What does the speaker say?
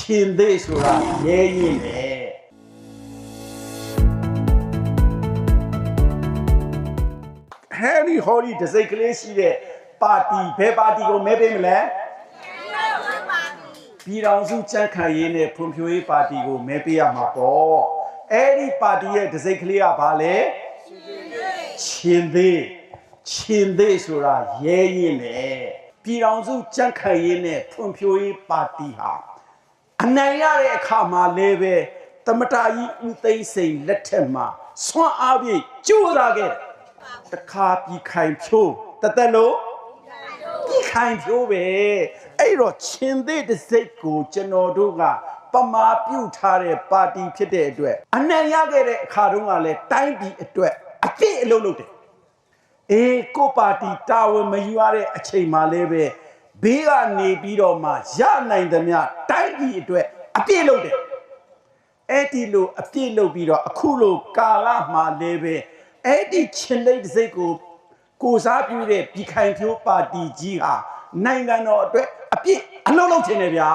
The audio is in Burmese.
ရှင်သေးဆိုတာရဲရင်လေဟယ်ရီဟော်ရီဒစိတ်ကလေးရှိတဲ့ပါတီဘယ်ပါတီကိုမဲပေးမလဲပြည်တော်စုကြံ့ခိုင်ရေးနဲ့ဖွံ့ဖြိုးရေးပါတီကိုမဲပေးရမှာပေါ့အဲ့ဒီပါတီရဲ့ဒစိတ်ကလေးကဘာလဲရှင်သေးရှင်သေးဆိုတာရဲရင်လေပြည်တော်စုကြံ့ခိုင်ရေးနဲ့ဖွံ့ဖြိုးရေးပါတီဟာ အနိုင်ရတဲ့အခါမှာလည်းပဲတမတာကြီးဦးသိန်းစိန်လက်ထက်မှာဆွမ်းအားဖြင့်ကြိုးစားခဲ့တယ်တခါပြီးခိုင်ဖြိုးတသက်လို့ပြီးခိုင်ဖြိုးပဲအဲ့တော့ချင်းသေးတစ်စိတ်ကိုကျွန်တော်တို့ကပမာပြုတ်ထားတဲ့ပါတီဖြစ်တဲ့အတွက်အနိုင်ရခဲ့တဲ့အခါတုန်းကလည်းတိုင်းပြည်အတွက်အပြည့်အလုပ်လုပ်တယ်အေးကိုပါတီတာဝန်မယူရတဲ့အချိန်မှလည်းပဲ ဘေးကနေပြီးတော့မှရနိုင်သမျှတိုင်းပြည်အတွက်အပြည့်လုပ်တယ်အဲ့ဒီလိုအပြည့်လုပ်ပြီးတော့အခုလိုကာလမှာလည်းပဲအဲ့ဒီချင်းလိတ်တစ်စိတ်ကိုကိုစားပြုတဲ့ပြည်ခိုင်ဖြိုးပါတီကြီးဟာနိုင်ငံတော်အတွက်အပြည့်အလုပ်လုပ်ခြင်းတယ်ဗျာ